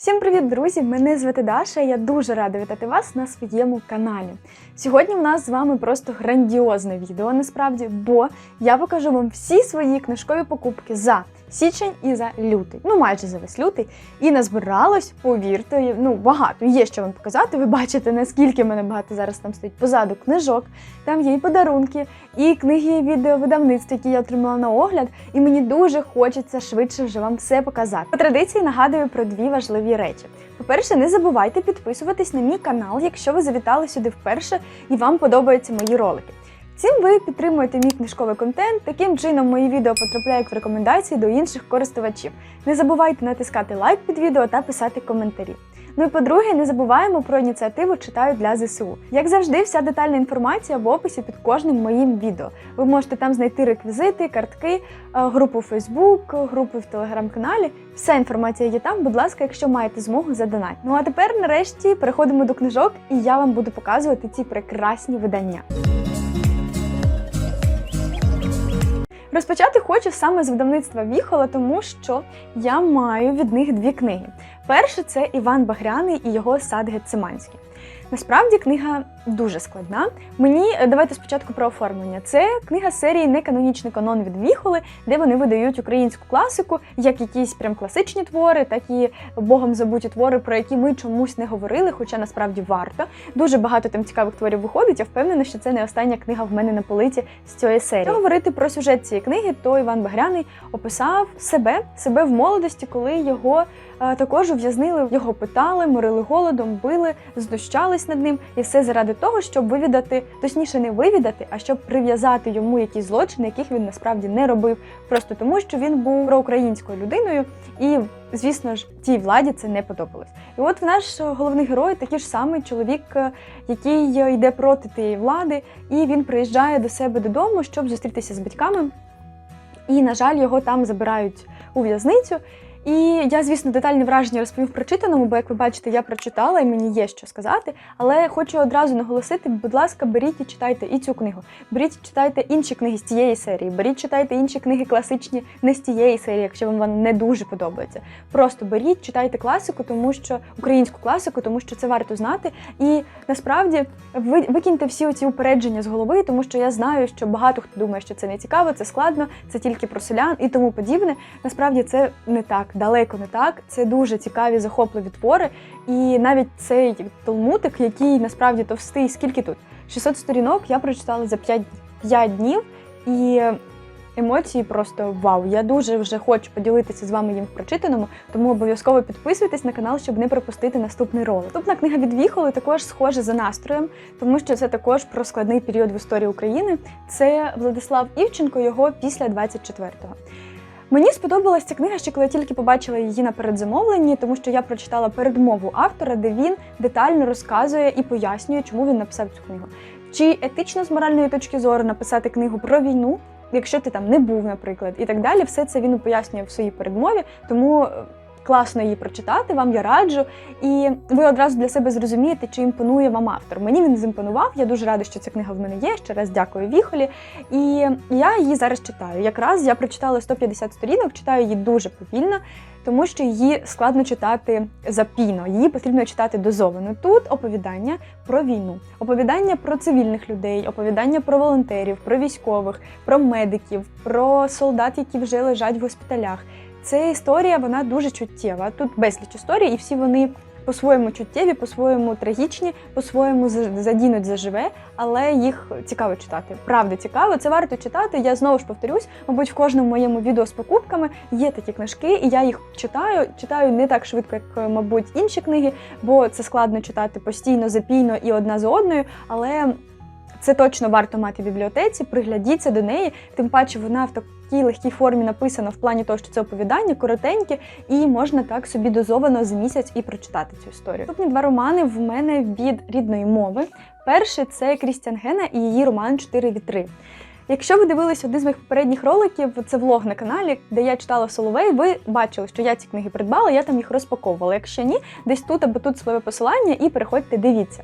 Всім привіт, друзі! Мене звати Даша. Я дуже рада вітати вас на своєму каналі. Сьогодні в нас з вами просто грандіозне відео, насправді, бо я покажу вам всі свої книжкові покупки за січень і за лютий. Ну, майже за весь лютий. І назбиралось, повірте, ну багато. Є що вам показати. Ви бачите, наскільки мене багато зараз там стоїть позаду книжок. Там є і подарунки, і книги від видавництва, які я отримала на огляд. І мені дуже хочеться швидше вже вам все показати. По традиції нагадую про дві важливі речі. По-перше, не забувайте підписуватись на мій канал, якщо ви завітали сюди вперше і вам подобаються мої ролики. Цим ви підтримуєте мій книжковий контент. Таким чином мої відео потрапляють в рекомендації до інших користувачів. Не забувайте натискати лайк під відео та писати коментарі. Ну і по-друге, не забуваємо про ініціативу Читаю для ЗСУ. Як завжди, вся детальна інформація в описі під кожним моїм відео. Ви можете там знайти реквізити, картки, е, групу в Facebook, групи в телеграм-каналі. Вся інформація є там. Будь ласка, якщо маєте змогу, задонать. Ну а тепер, нарешті, переходимо до книжок, і я вам буду показувати ці прекрасні видання. Розпочати хочу саме з видавництва Віхола, тому що я маю від них дві книги. Перше це Іван Багряний і його сад Гециманський. Насправді книга дуже складна. Мені давайте спочатку про оформлення. Це книга серії Неканонічний канон від Віхоли, де вони видають українську класику, як якісь прям класичні твори, так і богом забуті твори, про які ми чомусь не говорили, хоча насправді варто. Дуже багато там цікавих творів виходить. Я впевнена, що це не остання книга в мене на полиці з цієї серії. Якщо говорити про сюжет цієї книги, то Іван Багряний описав себе, себе в молодості, коли його е, також ув'язнили, його питали, морили голодом, били, знущались над ним, і все заради того, щоб вивідати, точніше, не вивідати, а щоб прив'язати йому якісь злочини, яких він насправді не робив, просто тому, що він був проукраїнською людиною, і звісно ж, тій владі це не подобалось. І от наш головний герой такий ж самий чоловік, е, який йде проти тієї влади, і він приїжджає до себе додому, щоб зустрітися з батьками. І, на жаль, його там забирають у в'язницю. І я, звісно, детальні враження розповів прочитаному, бо, як ви бачите, я прочитала і мені є що сказати. Але хочу одразу наголосити, будь ласка, беріть і читайте і цю книгу. Беріть читайте інші книги з цієї серії. Беріть читайте інші книги класичні не з цієї серії, якщо вам вона не дуже подобається. Просто беріть, читайте класику, тому що українську класику, тому що це варто знати. І насправді ви викиньте всі оці упередження з голови, тому що я знаю, що багато хто думає, що це не цікаво, це складно, це тільки про селян і тому подібне. Насправді це не так далеко не так. Це дуже цікаві захопливі твори. І навіть цей толмутик, який насправді товстий, скільки тут? 600 сторінок я прочитала за 5, 5 днів. І емоції просто вау. Я дуже вже хочу поділитися з вами їм в прочитаному, тому обов'язково підписуйтесь на канал, щоб не пропустити наступний ролик. Наступна книга від Віхоли також схожа за настроєм, тому що це також про складний період в історії України. Це Владислав Івченко, його після 24-го. Мені сподобалася ця книга, ще коли я тільки побачила її на передзамовленні, тому що я прочитала передмову автора, де він детально розказує і пояснює, чому він написав цю книгу. Чи етично з моральної точки зору написати книгу про війну, якщо ти там не був, наприклад, і так далі, все це він пояснює в своїй передмові, тому класно її прочитати, вам я раджу. І ви одразу для себе зрозумієте, чи імпонує вам автор. Мені він зімпонував. Я дуже рада, що ця книга в мене є. Ще раз дякую Віхолі. І я її зараз читаю. Якраз я прочитала 150 сторінок, читаю її дуже повільно. Тому що її складно читати запійно, її потрібно читати дозовано. Тут оповідання про війну, оповідання про цивільних людей, оповідання про волонтерів, про військових, про медиків, про солдат, які вже лежать в госпіталях. Це історія, вона дуже чуттєва. Тут безліч історій, і всі вони по-своєму чуттєві, по-своєму трагічні, по-своєму задінуть заживе, але їх цікаво читати. Правда, цікаво, це варто читати. Я знову ж повторюсь, мабуть, в кожному моєму відео з покупками є такі книжки, і я їх читаю. Читаю не так швидко, як, мабуть, інші книги, бо це складно читати постійно, запійно і одна за одною. Але це точно варто мати в бібліотеці, приглядіться до неї, тим паче вона в такій легкій формі написана в плані того, що це оповідання, коротеньке, і можна так собі дозовано за місяць і прочитати цю історію. Наступні два романи в мене від рідної мови. Перший це Крістіан Гена і її роман Чотири вітри. Якщо ви дивились один з моїх попередніх роликів, це влог на каналі, де я читала Соловей, ви бачили, що я ці книги придбала, я там їх розпаковувала. Якщо ні, десь тут або тут своє посилання і переходьте, дивіться.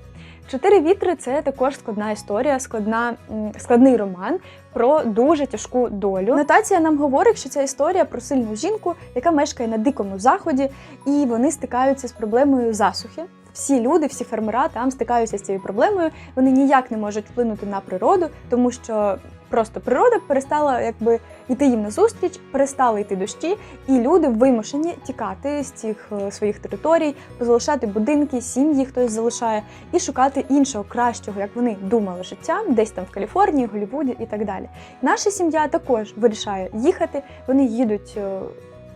Чотири вітри це також складна історія, складна, складний роман про дуже тяжку долю. Нотація нам говорить, що це історія про сильну жінку, яка мешкає на дикому заході, і вони стикаються з проблемою засухи. Всі люди, всі фермера там стикаються з цією проблемою. Вони ніяк не можуть вплинути на природу, тому що просто природа перестала якби йти їм назустріч, перестали йти дощі, і люди вимушені тікати з цих е, своїх територій, позалишати будинки, сім'ї хтось залишає, і шукати іншого кращого, як вони думали, життя, десь там в Каліфорнії, Голлівуді і так далі. Наша сім'я також вирішає їхати. Вони їдуть е,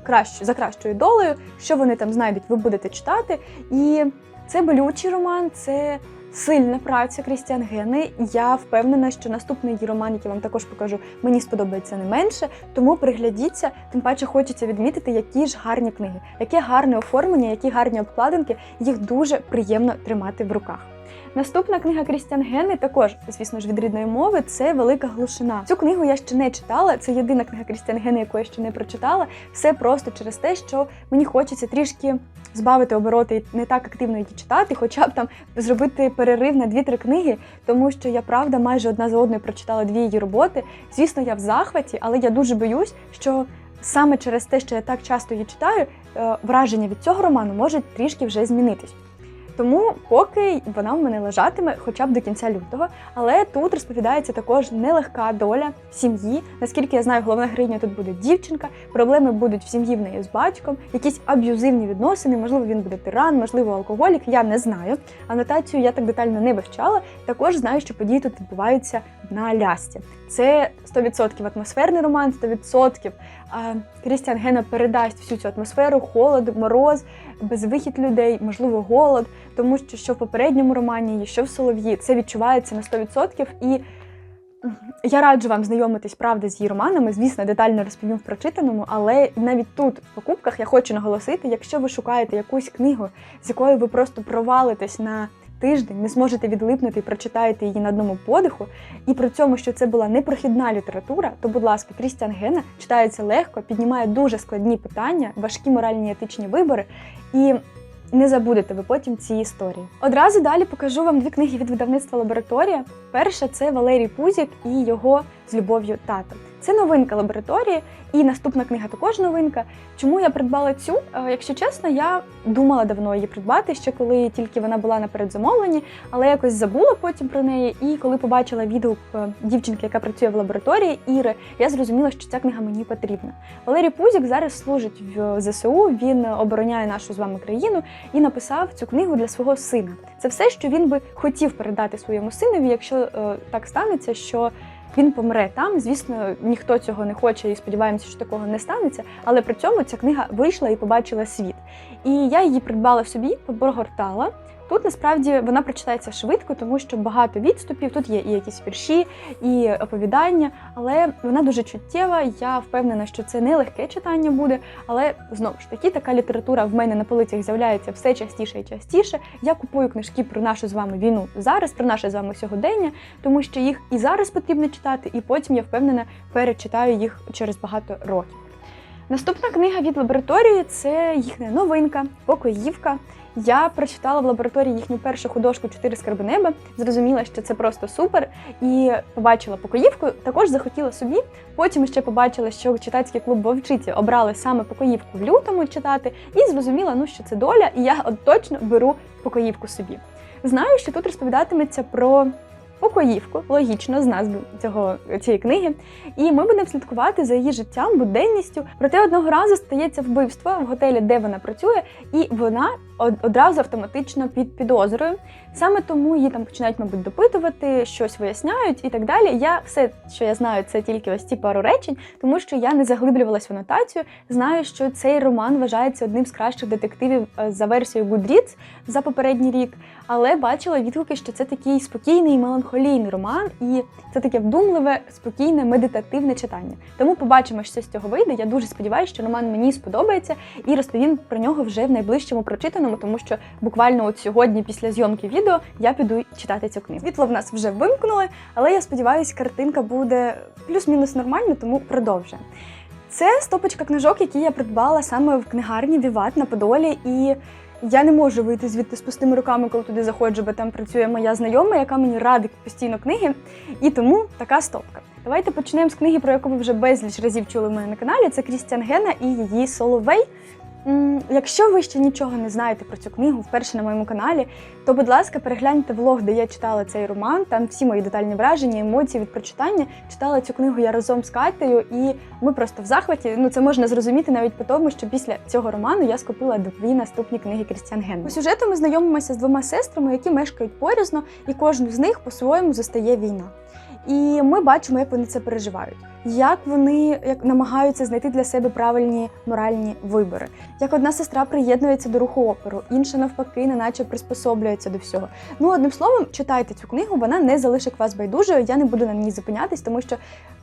краще за кращою долею. Що вони там знайдуть, ви будете читати. І це болючий роман, це сильна праця Крістіан Гени. Я впевнена, що наступний роман, який вам також покажу, мені сподобається не менше. Тому приглядіться, тим паче хочеться відмітити, які ж гарні книги, яке гарне оформлення, які гарні обкладинки. Їх дуже приємно тримати в руках. Наступна книга Крістіан Гени, також, звісно ж, від рідної мови, це Велика глушина. Цю книгу я ще не читала. Це єдина книга Крістіан Гени, яку я ще не прочитала. Все просто через те, що мені хочеться трішки збавити обороти і не так активно її читати, хоча б там зробити перерив на дві-три книги, тому що я правда майже одна за одною прочитала дві її роботи. Звісно, я в захваті, але я дуже боюсь, що. Саме через те, що я так часто її читаю, е, враження від цього роману може трішки вже змінитись. Тому поки вона в мене лежатиме хоча б до кінця лютого. Але тут розповідається також нелегка доля сім'ї. Наскільки я знаю, головна героїня тут буде дівчинка. Проблеми будуть в сім'ї в неї з батьком, якісь аб'юзивні відносини. Можливо, він буде тиран, можливо, алкоголік. Я не знаю. Анотацію я так детально не вивчала. Також знаю, що події тут відбуваються на Алясці. Це 100% атмосферний роман, 100% а, Крістіан Гена передасть всю цю атмосферу, холод, мороз, безвихід людей, можливо, голод, тому що що в попередньому романі, що в Солов'ї, це відчувається на 100%. І я раджу вам знайомитись правда з її романами. Звісно, детально розповім в прочитаному, але навіть тут в покупках я хочу наголосити, якщо ви шукаєте якусь книгу, з якою ви просто провалитесь на тиждень, не зможете відлипнути і прочитаєте її на одному подиху, і при цьому, що це була непрохідна література, то, будь ласка, Крістіан Гена читається легко, піднімає дуже складні питання, важкі моральні і етичні вибори. І не забудете ви потім ці історії. Одразу далі покажу вам дві книги від видавництва Лабораторія. Перша це Валерій Пузік і його з любов'ю тато. Це новинка лабораторії, і наступна книга також новинка. Чому я придбала цю? Е, Якщо чесно, я думала давно її придбати, ще коли тільки вона була на передзамовленні, але якось забула потім про неї. І коли побачила е, дівчинки, яка працює в лабораторії Іри, я зрозуміла, що ця книга мені потрібна. Валерій Пузік зараз служить в ЗСУ. Він обороняє нашу з вами країну і написав цю книгу для свого сина. Це все, що він би хотів передати своєму синові, якщо е, так станеться, що він помре там. Звісно, ніхто цього не хоче і сподіваємося, що такого не станеться. Але при цьому ця книга вийшла і побачила світ. І я її придбала собі, прогортала. Тут насправді вона прочитається швидко, тому що багато відступів. Тут є і якісь вірші, і оповідання, але вона дуже чуттєва. Я впевнена, що це не легке читання буде. Але знову ж таки, така література в мене на полицях з'являється все частіше і частіше. Я купую книжки про нашу з вами війну зараз, про наше з вами сьогодення, тому що їх і зараз потрібно читати, і потім я впевнена перечитаю їх через багато років. Наступна книга від лабораторії це їхня новинка, покоївка. Я прочитала в лабораторії їхню першу художку Чотири скарби неба, зрозуміла, що це просто супер, і побачила покоївку. Також захотіла собі. Потім ще побачила, що читацький клуб Вовчиці обрали саме покоївку в лютому читати, і зрозуміла, ну що це доля, і я от точно беру покоївку собі. Знаю, що тут розповідатиметься про покоївку, логічно з назви цього цієї книги. І ми будемо слідкувати за її життям, буденністю. Проте одного разу стається вбивство в готелі, де вона працює, і вона одразу автоматично під підозрою. Саме тому її там починають, мабуть, допитувати, щось виясняють і так далі. Я все, що я знаю, це тільки ось ці пару речень, тому що я не заглиблювалась в анотацію. Знаю, що цей роман вважається одним з кращих детективів е, за версією Goodreads за попередній рік, але бачила відгуки, що це такий спокійний меланхолійний роман, і це таке вдумливе, спокійне, медитативне читання. Тому побачимо, що з цього вийде. Я дуже сподіваюся, що роман мені сподобається, і розповім про нього вже в найближчому прочитаному. Наступному, тому що буквально от сьогодні, після зйомки відео, я піду читати цю книгу. Світло в нас вже вимкнули, але я сподіваюся, картинка буде плюс-мінус нормально, тому продовжуємо. Це стопочка книжок, які я придбала саме в книгарні Віват на Подолі. І я не можу вийти звідти з пустими руками, коли туди заходжу, бо там працює моя знайома, яка мені радить постійно книги. І тому така стопка. Давайте почнемо з книги, про яку ви вже безліч разів чули в мене на каналі. Це Крістіан Гена і її Соловей. Якщо ви ще нічого не знаєте про цю книгу вперше на моєму каналі, то, будь ласка, перегляньте влог, де я читала цей роман. Там всі мої детальні враження, емоції від прочитання. Читала цю книгу я разом з Катею, і ми просто в захваті. Ну це можна зрозуміти навіть по тому, що після цього роману я скупила дві наступні книги Крістіан Генна. По сюжету ми знайомимося з двома сестрами, які мешкають порізно, і кожну з них по-своєму застає війна. І ми бачимо, як вони це переживають, як вони як намагаються знайти для себе правильні моральні вибори. Як одна сестра приєднується до руху оперу, інша навпаки, неначе приспособлюється до всього. Ну одним словом, читайте цю книгу, вона не залишить вас байдужою. Я не буду на ній зупинятись, тому що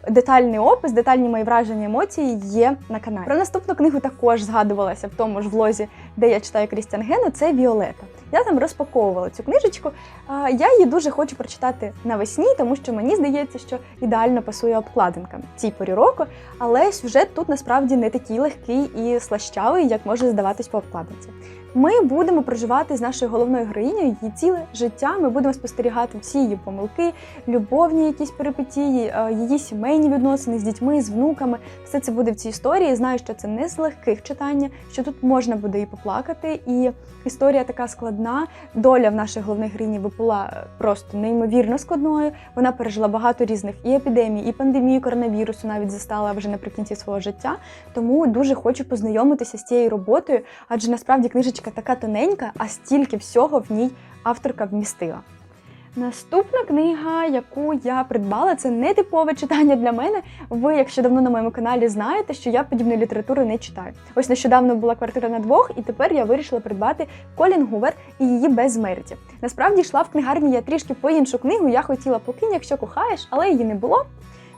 детальний опис, детальні мої враження, емоції є на каналі. Про наступну книгу також згадувалася в тому ж влозі, де я читаю Крістіан Гену. Це Віолета. Я там розпаковувала цю книжечку. Я її дуже хочу прочитати навесні, тому що мені здається, що ідеально пасує обкладинкам цій порі року. Але сюжет тут насправді не такий легкий і слащавий, як може здаватись по обкладинці. Ми будемо проживати з нашою головною героїнею її ціле життя. Ми будемо спостерігати всі її помилки, любовні якісь перипетії, е, її сімейні відносини з дітьми, з внуками. Все це буде в цій історії. Знаю, що це не з легких читання, що тут можна буде і поплакати. І історія така складна. Доля в нашої головної героїні була е, просто неймовірно складною. Вона пережила багато різних і епідемій, і пандемію коронавірусу навіть застала вже наприкінці свого життя. Тому дуже хочу познайомитися з цією роботою, адже насправді книжечка така тоненька, а стільки всього в ній авторка вмістила. Наступна книга, яку я придбала, це не типове читання для мене. Ви, якщо давно на моєму каналі, знаєте, що я подібної літератури не читаю. Ось нещодавно була квартира на двох, і тепер я вирішила придбати Колін Гувер і її безсмерті. Насправді йшла в книгарні я трішки по іншу книгу. Я хотіла покинь, якщо кохаєш, але її не було.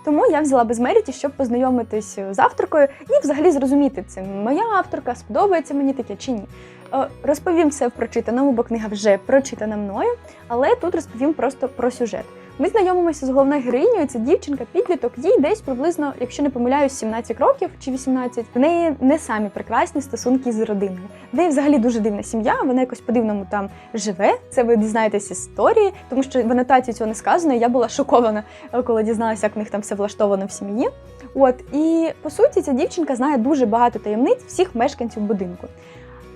Тому я взяла безмеріті, щоб познайомитись з авторкою і взагалі зрозуміти, це моя авторка, сподобається мені таке чи ні. Е, Розповім все в прочитаному, бо книга вже прочитана мною, але тут розповім просто про сюжет. Ми знайомимося з головною героїнею. Це дівчинка, підліток, їй десь приблизно, якщо не помиляюсь, 17 років чи 18. В неї не самі прекрасні стосунки з родиною. В неї взагалі дуже дивна сім'я. Вона якось по-дивному там живе. Це ви дізнаєтесь історії, тому що в анотації цього не сказано. Я була шокована, е, коли дізналася, як в них там все влаштовано в сім'ї. От і по суті, ця дівчинка знає дуже багато таємниць всіх мешканців будинку.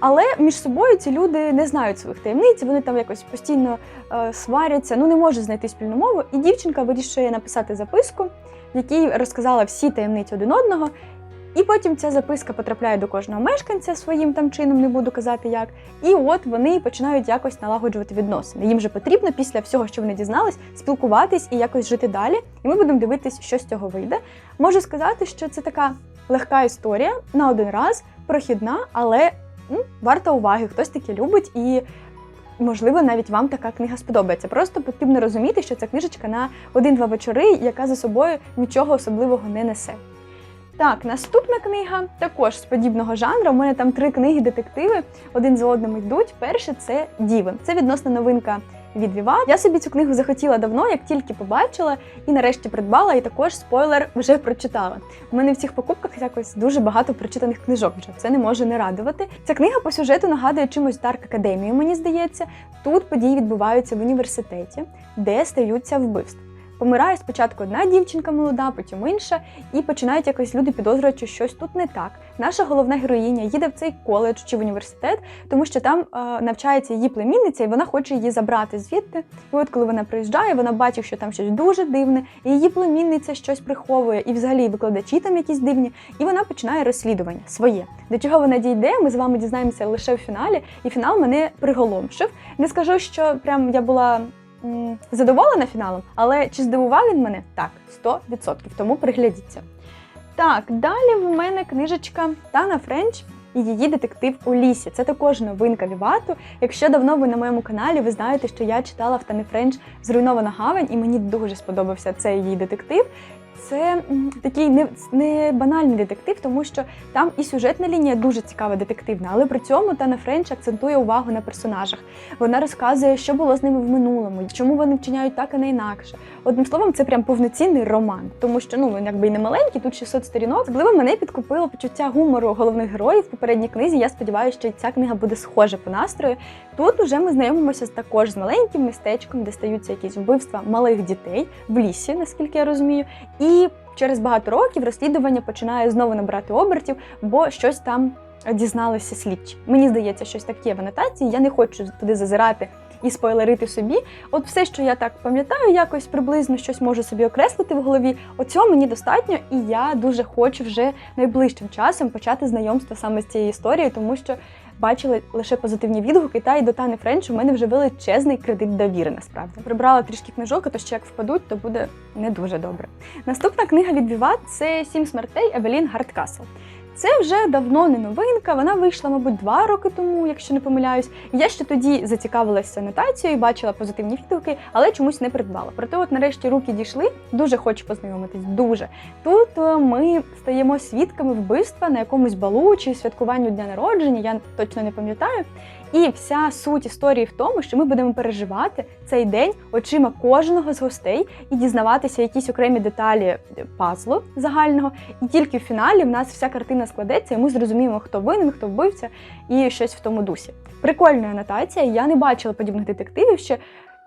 Але між собою ці люди не знають своїх таємниць, вони там якось постійно е, сваряться, ну не можуть знайти спільну мову. І дівчинка вирішує написати записку, в якій розказала всі таємниці один одного. І потім ця записка потрапляє до кожного мешканця своїм там чином, не буду казати як. І от вони починають якось налагоджувати відносини. Їм же потрібно після всього, що вони дізнались, спілкуватись і якось жити далі. І ми будемо дивитись, що з цього вийде. Можу сказати, що це така легка історія на один раз, прохідна, але варта уваги. Хтось таке любить і. Можливо, навіть вам така книга сподобається. Просто потрібно розуміти, що ця книжечка на один-два вечори, яка за собою нічого особливого не несе. Так, наступна книга також з подібного жанру. У мене там три книги детективи один за одним йдуть. Перше це Діви. Це відносна новинка від Віва. Я собі цю книгу захотіла давно, як тільки побачила, і нарешті придбала, і також спойлер вже прочитала. У мене в цих покупках якось дуже багато прочитаних книжок. Вже це не може не радувати. Ця книга по сюжету нагадує чимось Дарк Академію, мені здається. Тут події відбуваються в університеті, де стаються вбивства. Помирає спочатку одна дівчинка молода, потім інша, і починають якось люди підозрювати, що щось тут не так. Наша головна героїня їде в цей коледж чи в університет, тому що там е, навчається її племінниця, і вона хоче її забрати звідти. І от коли вона приїжджає, вона бачить, що там щось дуже дивне, і її племінниця щось приховує, і взагалі викладачі там якісь дивні. І вона починає розслідування своє. До чого вона дійде, ми з вами дізнаємося лише в фіналі, і фінал мене приголомшив. Не скажу, що прям я була задоволена фіналом, але чи здивував він мене? Так, 100%. Тому приглядіться. Так, далі в мене книжечка Тана Френч і її детектив у лісі. Це також новинка Вівату. Якщо давно ви на моєму каналі, ви знаєте, що я читала в Тани Френч Зруйнована гавань, і мені дуже сподобався цей її детектив. Це такий не, не банальний детектив, тому що там і сюжетна лінія дуже цікава, детективна, але при цьому Тана Френч акцентує увагу на персонажах. Вона розказує, що було з ними в минулому, чому вони вчиняють так, а не інакше. Одним словом, це прям повноцінний роман, тому що ну якби і не маленький, тут 600 сторінок. Особливо мене підкупило почуття гумору головних героїв в попередній книзі. Я сподіваюся, що ця книга буде схожа по настрою. Тут уже ми знайомимося також з маленьким містечком, де стаються якісь вбивства малих дітей в лісі, наскільки я розумію. І через багато років розслідування починає знову набирати обертів, бо щось там дізналися слідчі. Мені здається, щось таке в анотації. Я не хочу туди зазирати і спойлерити собі. От все, що я так пам'ятаю, якось приблизно щось можу собі окреслити в голові. Оцього мені достатньо, і я дуже хочу вже найближчим часом почати знайомство саме з цією історією, тому що бачила лише позитивні відгуки. Та і до Тани Френч у мене вже величезний кредит довіри. Насправді прибрала трішки книжок, а то ще як впадуть, то буде не дуже добре. Наступна книга від Віват це Сім смертей Евелін Гардкасл. Це вже давно не новинка. Вона вийшла, мабуть, два роки тому, якщо не помиляюсь. Я ще тоді зацікавилася анотацією, бачила позитивні відгуки, але чомусь не придбала. Проте, от нарешті руки дійшли. Дуже хочу познайомитись. Дуже тут е, ми стаємо свідками вбивства на якомусь балу чи святкуванню дня народження. Я точно не пам'ятаю. І вся суть історії в тому, що ми будемо переживати цей день очима кожного з гостей і дізнаватися якісь окремі деталі пазлу загального. І тільки в фіналі в нас вся картина складеться, і ми зрозуміємо, хто винен, хто вбивця, і щось в тому дусі. Прикольна анотація. Я не бачила подібних детективів ще.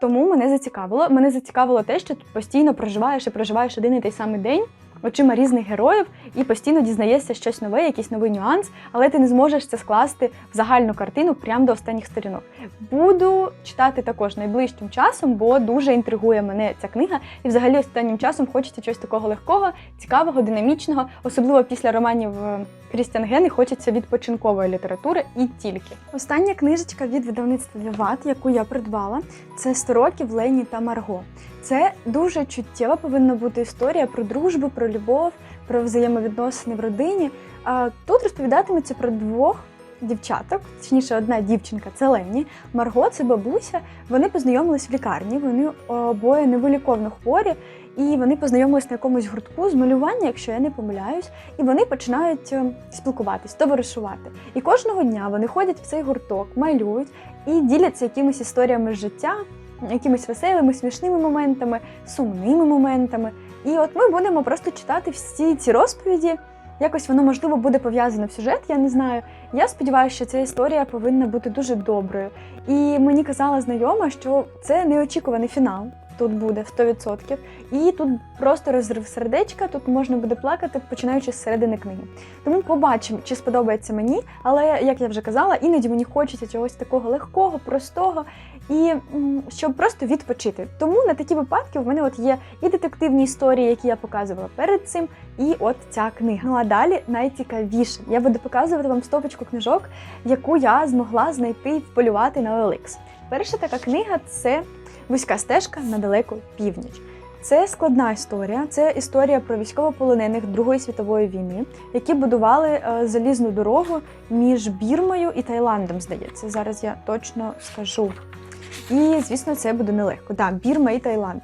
Тому мене зацікавило. Мене зацікавило те, що ти постійно проживаєш і проживаєш один і той самий день очима різних героїв і постійно дізнаєшся щось нове, якийсь новий нюанс, але ти не зможеш це скласти в загальну картину прямо до останніх сторінок. Буду читати також найближчим часом, бо дуже інтригує мене ця книга, і взагалі останнім часом хочеться чогось такого легкого, цікавого, динамічного, особливо після романів е, Крістіан Гени хочеться відпочинкової літератури і тільки. Остання книжечка від видавництва Віват, яку я придбала, це «100 років Лені та Марго. Це дуже чуттєва повинна бути історія про дружбу, про любов, про взаємовідносини в родині. А тут розповідатиметься про двох дівчаток, точніше, одна дівчинка це Лені, Марго це бабуся. Вони познайомились в лікарні. Вони обоє невиліковно хворі, і вони познайомились на якомусь гуртку з малювання, якщо я не помиляюсь, і вони починають е, спілкуватись, товаришувати. І кожного дня вони ходять в цей гурток, малюють і діляться якимись історіями життя, якимись веселими, смішними моментами, сумними моментами. І от ми будемо просто читати всі ці розповіді. Якось воно можливо буде пов'язано в сюжет, я не знаю. Я сподіваюся, що ця історія повинна бути дуже доброю. І мені казала знайома, що це неочікуваний фінал. Тут буде 100%. І тут просто розрив сердечка, тут можна буде плакати, починаючи з середини книги. Тому побачимо, чи сподобається мені. Але як я вже казала, іноді мені хочеться чогось такого легкого, простого і щоб просто відпочити. Тому на такі випадки в мене от є і детективні історії, які я показувала перед цим, і от ця книга. Ну а далі найцікавіше. Я буду показувати вам стопочку книжок, яку я змогла знайти і вполювати на OLX. Перша така книга це Вузька стежка на далеку північ. Це складна історія. Це історія про військовополонених Другої світової війни, які будували е, залізну дорогу між Бірмою і Таїландом. Здається, зараз я точно скажу. І звісно, це буде нелегко. Так, Бірма і Таїланд.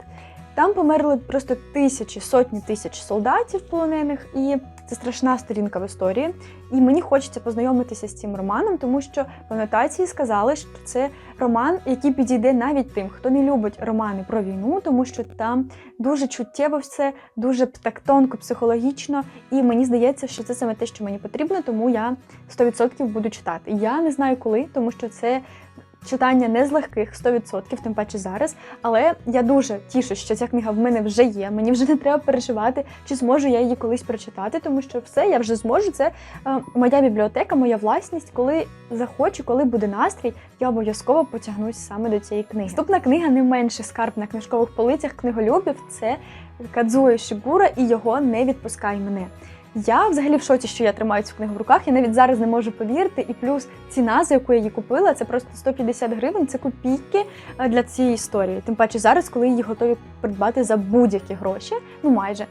Там померли просто тисячі, сотні тисяч солдатів полонених, і це страшна сторінка в історії. І мені хочеться познайомитися з цим романом, тому що в анотації сказали, що це роман, який підійде навіть тим, хто не любить романи про війну, тому що там дуже чуттєво все, дуже так тонко, психологічно. І мені здається, що це саме те, що мені потрібно, тому я 100% буду читати. Я не знаю коли, тому що це. Читання не з легких 100%, тим паче зараз. Але я дуже тішу, що ця книга в мене вже є. Мені вже не треба переживати, чи зможу я її колись прочитати, тому що все я вже зможу. Це е, моя бібліотека, моя власність. Коли захочу, коли буде настрій, я обов'язково потягнусь саме до цієї книги. Наступна книга не менше скарб на книжкових полицях книголюбів. Це Кадзуо Шігура і його не відпускай мене. Я взагалі в шоці, що я тримаю цю книгу в руках. Я навіть зараз не можу повірити. І плюс ціна, за яку я її купила, це просто 150 гривень. Це копійки е, для цієї історії. Тим паче зараз, коли її готові придбати за будь-які гроші, ну майже.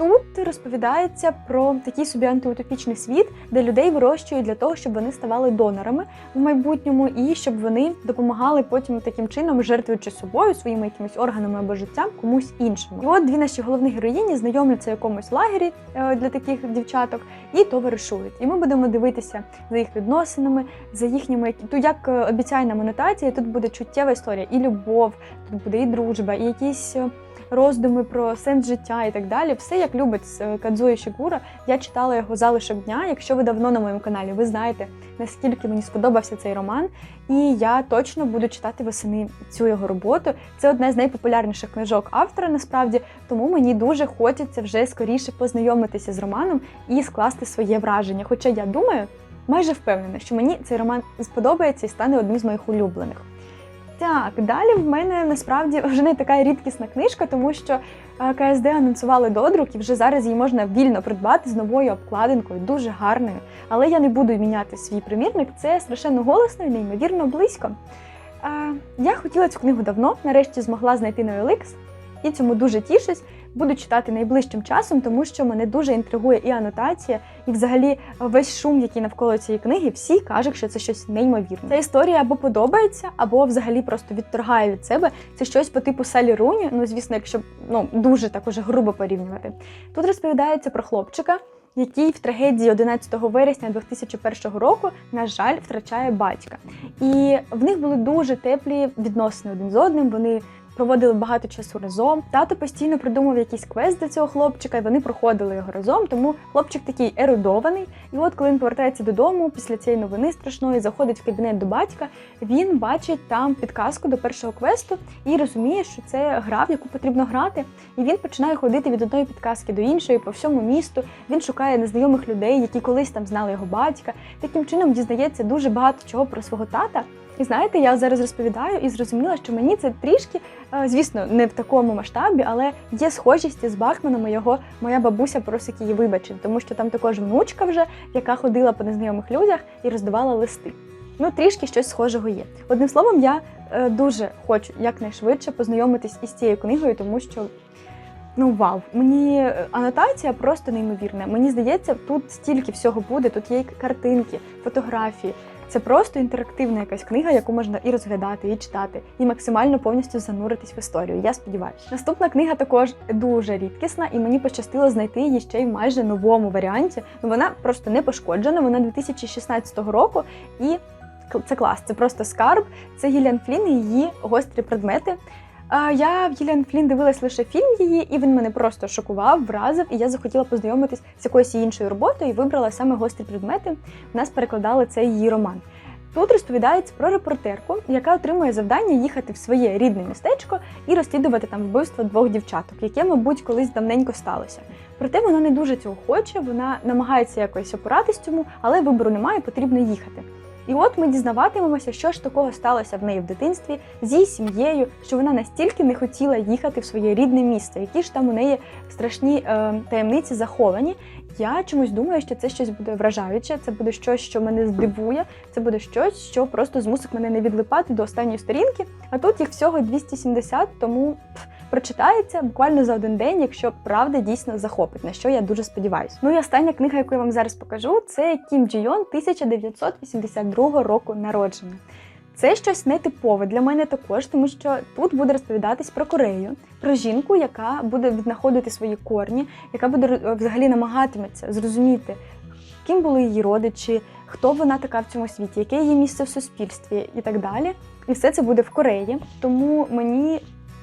Е, Тут розповідається про такий собі антиутопічний світ, де людей вирощують для того, щоб вони ставали донорами в майбутньому, і щоб вони допомагали потім таким чином, жертвуючи собою, своїми якимись органами або життям комусь іншому. І от дві наші головні героїні знайомляться в якомусь лагері е, для таких дівчаток і товаришують. І ми будемо дивитися за їх відносинами, за їхніми то як е, обіцяє нам анотація, тут буде чуттєва історія, і любов, тут буде і дружба, і якісь. Роздуми про сенс життя і так далі. Все як любить е, Кадзуї Шігура. Я читала його залишок дня. Якщо ви давно на моєму каналі, ви знаєте, наскільки мені сподобався цей роман. І я точно буду читати восени цю його роботу. Це одна з найпопулярніших книжок автора, насправді, тому мені дуже хочеться вже скоріше познайомитися з романом і скласти своє враження. Хоча я думаю, майже впевнена, що мені цей роман сподобається і стане одним з моїх улюблених. Так, далі в мене насправді вже не така рідкісна книжка, тому що е, КСД анонсували додрук, і вже зараз її можна вільно придбати з новою обкладинкою, дуже гарною. Але я не буду міняти свій примірник. Це страшенно голосно і неймовірно близько. Е, Я хотіла цю книгу давно, нарешті змогла знайти на OLX, і цьому дуже тішусь. Буду читати найближчим часом, тому що мене дуже інтригує і анотація, і взагалі весь шум, який навколо цієї книги, всі кажуть, що це щось неймовірне. Ця історія або подобається, або взагалі просто відторгає від себе. Це щось по типу Салі Руні. Ну звісно, якщо ну дуже так уже грубо порівнювати. Тут розповідається про хлопчика, який в трагедії 11 вересня 2001 року, на жаль, втрачає батька. І в них були дуже теплі відносини один з одним. Вони проводили багато часу разом. Тато постійно придумав якийсь квест для цього хлопчика, і вони проходили його разом. Тому хлопчик такий ерудований. І от, коли він повертається додому після цієї новини страшної, заходить в кабінет до батька, він бачить там підказку до першого квесту і розуміє, що це гра, в яку потрібно грати. І він починає ходити від одної підказки до іншої по всьому місту. Він шукає незнайомих людей, які колись там знали його батька. Таким чином дізнається дуже багато чого про свого тата. І знаєте, я зараз розповідаю і зрозуміла, що мені це трішки, е, звісно, не в такому масштабі, але є схожість з Бахманом. Його моя бабуся просить її вибачити, тому що там також внучка вже, яка ходила по незнайомих людях і роздавала листи. Ну, трішки щось схожого є. Одним словом, я е, дуже хочу якнайшвидше познайомитись із цією книгою, тому що. Ну вау, мені е, анотація просто неймовірна. Мені здається, тут стільки всього буде. Тут є картинки, фотографії. Це просто інтерактивна якась книга, яку можна і розглядати, і читати, і максимально повністю зануритись в історію. Я сподіваюся. Наступна книга також дуже рідкісна, і мені пощастило знайти її ще й в майже новому варіанті. Ну вона просто не пошкоджена. Вона 2016 року і це клас. Це просто скарб. Це Гіліан Флін і її гострі предмети. Я в Гіліан Флін дивилась лише фільм її, і він мене просто шокував, вразив, і я захотіла познайомитись з якоюсь іншою роботою і вибрала саме гострі предмети. У нас перекладали цей її роман. Тут розповідається про репортерку, яка отримує завдання їхати в своє рідне містечко і розслідувати там вбивство двох дівчаток, яке, мабуть, колись давненько сталося. Проте вона не дуже цього хоче, вона намагається якось опиратись цьому, але вибору немає, потрібно їхати. І от ми дізнаватимемося, що ж такого сталося в неї в дитинстві з сім'єю, що вона настільки не хотіла їхати в своє рідне місце, які ж там у неї страшні е, таємниці заховані. Я чомусь думаю, що це щось буде вражаюче, це буде щось, що мене здивує, це буде щось, що просто змусить мене не відлипати до останньої сторінки. А тут їх всього 270, тому пф, прочитається буквально за один день, якщо правда дійсно захопить, на що я дуже сподіваюся. Ну і остання книга, яку я вам зараз покажу, це Кім Джі Йон 1982 року народження. Це щось нетипове для мене також, тому що тут буде розповідатись про Корею, про жінку, яка буде віднаходити свої корні, яка буде е, взагалі намагатиметься зрозуміти, ким були її родичі, хто вона така в цьому світі, яке її місце в суспільстві і так далі. І все це буде в Кореї. Тому мені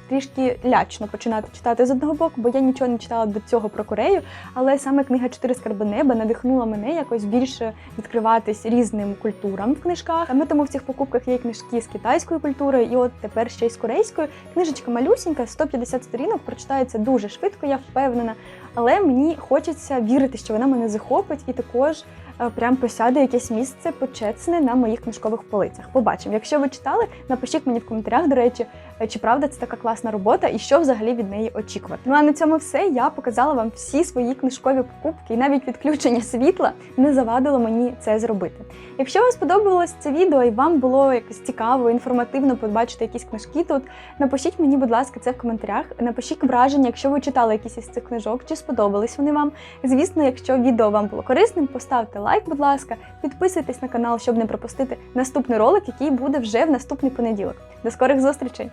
трішки лячно починати читати з одного боку, бо я нічого не читала до цього про Корею. Але саме книга Чотири скарби неба надихнула мене якось більше відкриватись різним культурам в книжках. Саме тому в цих покупках є книжки з китайською культурою, і от тепер ще й з корейською. Книжечка малюсінька, 150 сторінок, прочитається дуже швидко, я впевнена. Але мені хочеться вірити, що вона мене захопить, і також е, прям посяде якесь місце почесне на моїх книжкових полицях. Побачимо. Якщо ви читали, напишіть мені в коментарях, до речі, чи правда це така класна робота і що взагалі від неї очікувати. Ну а на цьому все. Я показала вам всі свої книжкові покупки, і навіть відключення світла не завадило мені це зробити. Якщо вам сподобалось це відео і вам було якось цікаво, інформативно побачити якісь книжки тут, напишіть мені, будь ласка, це в коментарях. Напишіть враження, якщо ви читали якісь із цих книжок, чи сподобались вони вам. Звісно, якщо відео вам було корисним, поставте лайк, будь ласка, підписуйтесь на канал, щоб не пропустити наступний ролик, який буде вже в наступний понеділок. До скорих зустрічей!